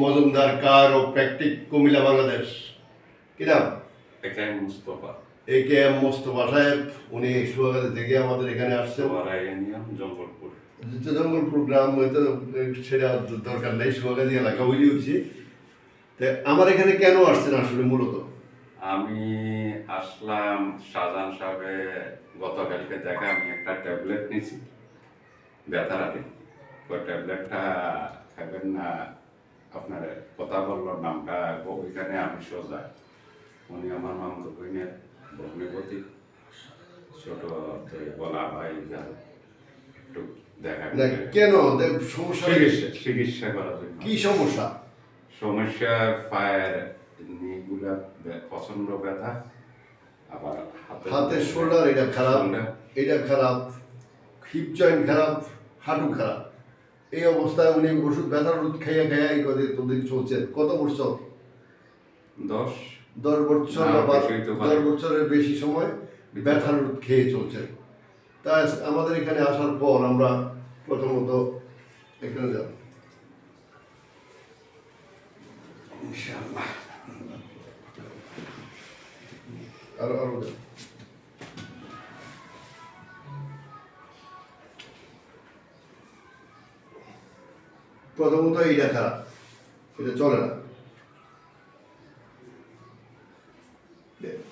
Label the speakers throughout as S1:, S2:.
S1: মজুমদার কার ও প্র্যাকটিক কুমিল্লা বাংলাদেশ কি নাম
S2: Mustafa
S1: A K M Mostafa Saheb উনি সুয়াগাতি থেকে আমাদের এখানে
S2: সোয়ারাইনিয়াম জঙ্গলপুর
S1: যে জঙ্গল প্রোগ্রাম হয়তো সেটা দরকার নেই সুয়াগাতি এলাকা হইলে হয়েছে তা আমার এখানে কেন আসছেন আসলে মূলত?
S2: আমি আসলাম শাহজাহান সাহেবের গতকালকে দেখা আমি একটা ট্যাবলেট নিয়েছি। ব্যথার আগে। ওই ট্যাবলেটটা খাবেন না আপনার কথা বলল নামটা ওইখানে আমি সোজা। উনি আমার মামতো বইনের ভগ্নিপতি ছোট বলা ভাই একটু দেখা
S1: কেন? সমস্যা
S2: চিকিৎসা চিকিৎসা করার জন্য।
S1: কি সমস্যা?
S2: সমস্যা পায়ের নিগুলা বে- প্রচণ্ড ব্যথা আবার হাতের
S1: হাতের শোল্ডার এটা খারাপ। এটা খারাপ। হিপ জয়েন্ট খারাপ হাঁটু খারাপ। এই অবস্থায় উনি ওষুধ ব্যথার ওষুধ খাইয়া খাইয়া এই কদিন তোদিন চলছেন কত বছর?
S2: দশ।
S1: দশ বছর বা দশ বছরের বেশি সময় ব্যথার ওষুধ খেয়ে চলছেন তাই আমাদের এখানে আসার পর আমরা প্রথমত এখানে যাব।
S2: ইনশাআল্লাহ।
S1: আরও আরও প্রথমত এইটা খারাপ এটা চলে না।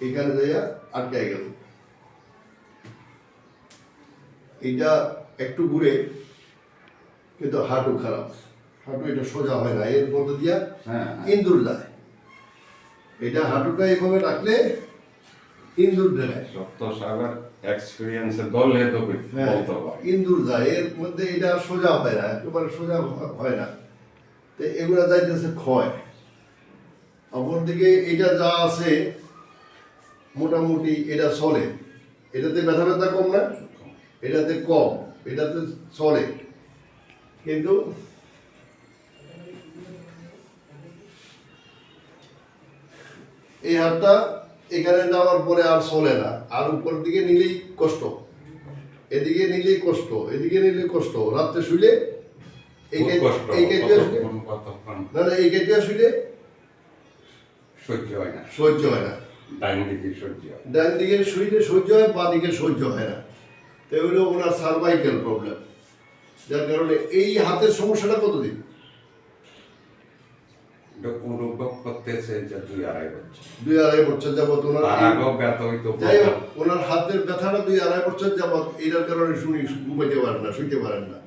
S1: এখানে যাইয়া আটকায় গেল। এইটা একটু ঘুরে কিন্তু হাঁটু খারাপ। হাঁটু এটা সোজা হয় না এর মধ্যে দিয়া
S2: হ্যাঁ।
S1: ইন্দুর যায় এটা হাঁটুটা এইভাবে রাখলে ইন্দুর
S2: সাগর এক্সপিরিয়েন্সে দলে তো
S1: হ্যাঁ
S2: বলতে পারে
S1: ইন্দুর যায় এর মধ্যে এটা সোজা হয় না একেবারে সোজা হয় না। তো এগুলো যাইতেছে ক্ষয়। অপরদিকে এটা যা আছে মোটামুটি এটা চলে। এটাতে ব্যথা ব্যথা কম না? এটাতে কম এটাতে চলে। কিন্তু এই হাতটা এখানে যাওয়ার পরে আর চলে না। আর উপর দিকে নিলেই কষ্ট। এদিকে নিলেই কষ্ট এদিকে নিলে কষ্ট। রাত্রে শুলে এই কেটে না না এই কেটে
S2: সহ্য হয় না।
S1: সহ্য হয় না।
S2: ডাইন দিকে সহ্য
S1: ডান দিকে শুইলে সহ্য হয় বা দিকে সহ্য হয় না। তো এগুলো ওনার সার্ভাইকেল প্রবলেম যার কারণে এই হাতের সমস্যাটা কতদিন?
S2: অনুভব করতেছে যে দুই আড়াই বছর।
S1: দুই আড়াই বছর যাবত ওনার
S2: আগেও ব্যথা হইতো
S1: যাই হোক ওনার হাতের ব্যথাটা দুই আড়াই বছর যাবত এটার কারণে শুনি ঘুমাইতে পারেন না শুইতে পারেন না।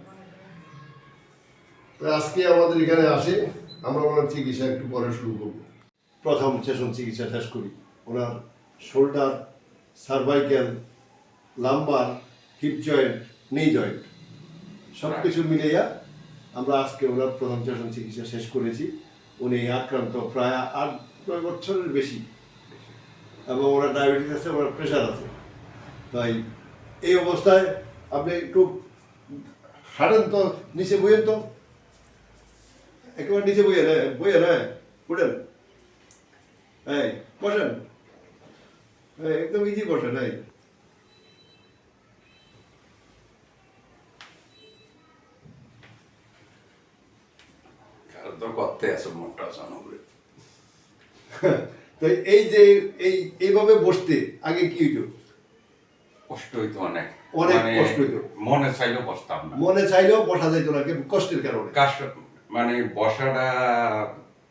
S1: তো আজকে আমাদের এখানে আসে আমরা ওনার চিকিৎসা একটু পরে শুরু করব। প্রথম সেশন চিকিৎসা শেষ করি। ওনার shoulder cervical lumbar hip joint knee joint সব কিছু আমরা আজকে ওনার প্রথম সেশন চিকিৎসা শেষ করেছি। উনি আক্রান্ত প্রায় আট, নয় বছরের বেশি। এবং ওরা ডায়াবেটিস আছে, ওরা প্রেশার আছে। তাই এই অবস্থায় আপনি একটু হাঁটেন তো, নিচে বইয়েন তো। একেবারে নিচে বইয়ে রে বইয়ে রে উঠেন। এই, বসেন। একদম ইজি বসেন, এই।
S2: তো করতে আছে
S1: তো এই যে এই এইভাবে বসতে আগে কি হইতো?
S2: কষ্ট হইতো অনেক।
S1: অনেক
S2: মানে
S1: কষ্ট হইতো।
S2: মনে চাইলেও বসতাম না।
S1: মনে চাইলেও বসা যাইতো না কষ্টের কারণে।
S2: কাশ মানে বসাটা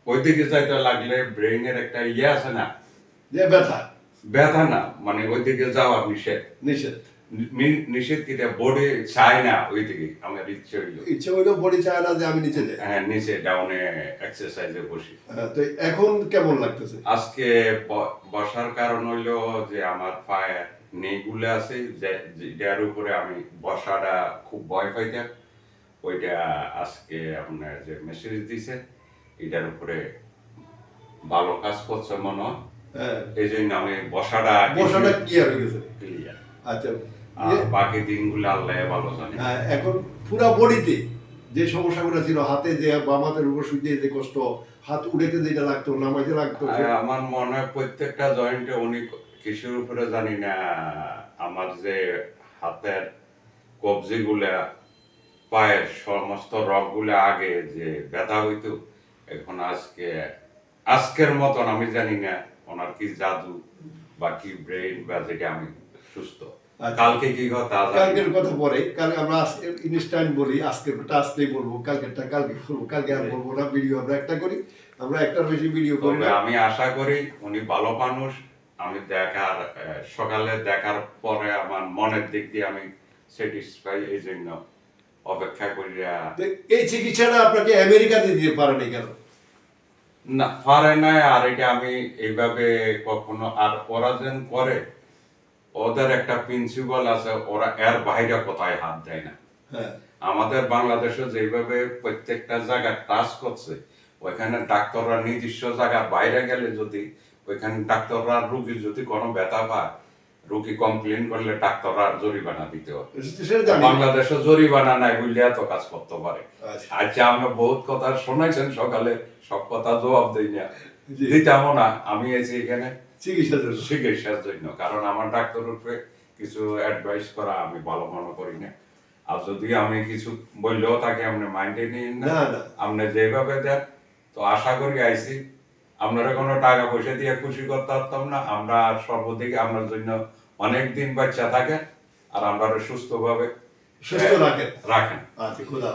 S2: ওইদিকে যাইতে লাগলে ব্রেইনের একটা ইয়ে আছে না?
S1: যে ব্যথা।
S2: ব্যথা না মানে ওইদিকে যাওয়া নিষেধ।
S1: নিষেধ।
S2: নিষেধ কি বডি চায় না ওইদিকে আমার ইচ্ছে হইল
S1: ইচ্ছে হইলেও বডি চায় না যে আমি নিচে যাই।
S2: হ্যাঁ নিচে ডাউনে এক্সারসাইজে বসি।
S1: তো এখন কেমন লাগতেছে?
S2: আজকে বসার কারণ হইল যে আমার পায়ে নেগুলো আছে যে- যেটার উপরে আমি বসাটা খুব ভয় পাইতাম। ওইটা আজকে আপনার যে মেসেজ দিছে এটার উপরে ভালো কাজ করছে মনে হয়।
S1: হ্যাঁ।
S2: এই জন্য আমি বসাটা
S1: বসাটা ক্লিয়ার হয়ে গেছে।
S2: ক্লিয়ার
S1: আচ্ছা।
S2: বাকি দিনগুলো আল্লাহ ভালো জানে
S1: হ্যাঁ, এখন পুরা বডিতে যে সমস্যাগুলো ছিল হাতে যে বাম হাতের উপর শুইতে যে কষ্ট হাত উড়েতে যেটা লাগতো নামাইতে লাগতো
S2: আমার মনে হয় প্রত্যেকটা জয়েন্টে উপরে জানি না আমার যে হাতের কবজিগুলা পায়ের সমস্ত রগগুলা আগে যে ব্যথা হইতো এখন আজকে আজকের মতন আমি জানি না ওনার কি জাদু বা কি ব্রেন বা যেটা আমি সুস্থ। কালকে কি কথা
S1: কালকের কথা পরে কালকে আমরা আজকে ইনস্ট্যান্ট বলি আজকেরটা আজকেই বলব কালকেরটা কালকে করব কালকে আর বলব না ভিডিও আমরা একটা করি আমরা একটার বেশি ভিডিও করি
S2: আমি আশা করি উনি ভালো মানুষ আমি দেখার সকালে দেখার পরে আমার মনের দিক দিয়ে আমি স্যাটিসফাই এই জন্য অপেক্ষা করিয়া
S1: তো এই চিকিৎসাটা আপনাকে আমেরিকাতে দিতে পারেনি কেন?
S2: না পারে না আর এটা আমি এইভাবে কখনো আর ওরা যেন করে ওদের একটা প্রিন্সিপাল আছে ওরা এর বাইরে কোথায় হাত দেয় না।
S1: হ্যাঁ।
S2: আমাদের বাংলাদেশে যেভাবে প্রত্যেকটা জায়গা টাচ করছে ওইখানে ডাক্তাররা নির্দিষ্ট জায়গার বাইরে গেলে যদি ওইখানে ডাক্তাররা রুগী যদি কোনো ব্যথা পায় রুগী কমপ্লেন করলে ডাক্তাররা জরিমানা দিতে
S1: সেটা
S2: বাংলাদেশে জরিমানা নাই বললে এত কাজ করতে পারে।
S1: আচ্ছা।
S2: আচ্ছা আমরা বহুত কথা শুনেছেন সকালে সব কথা জবাব দিই না। না আমি এসে এখানে
S1: চিকিৎসার জন্য।
S2: চিকিৎসার জন্য কারণ আমার ডাক্তার উপরে কিছু অ্যাডভাইস করা আমি ভালো মনে করি না। আর যদি আমি কিছু বললেও তাকে আপনি মাইন্ডে নিন না আপনি যেভাবে দেন তো আশা করি আইসি। আপনারা কোনো টাকা পয়সা দিয়ে খুশি করতে পারতাম না। আমরা সর্বদিকে আপনার জন্য অনেক দিন বাচ্চা থাকে আর আমরা সুস্থভাবে
S1: সুস্থ রাখেন।
S2: রাখেন।
S1: আচ্ছা খুদা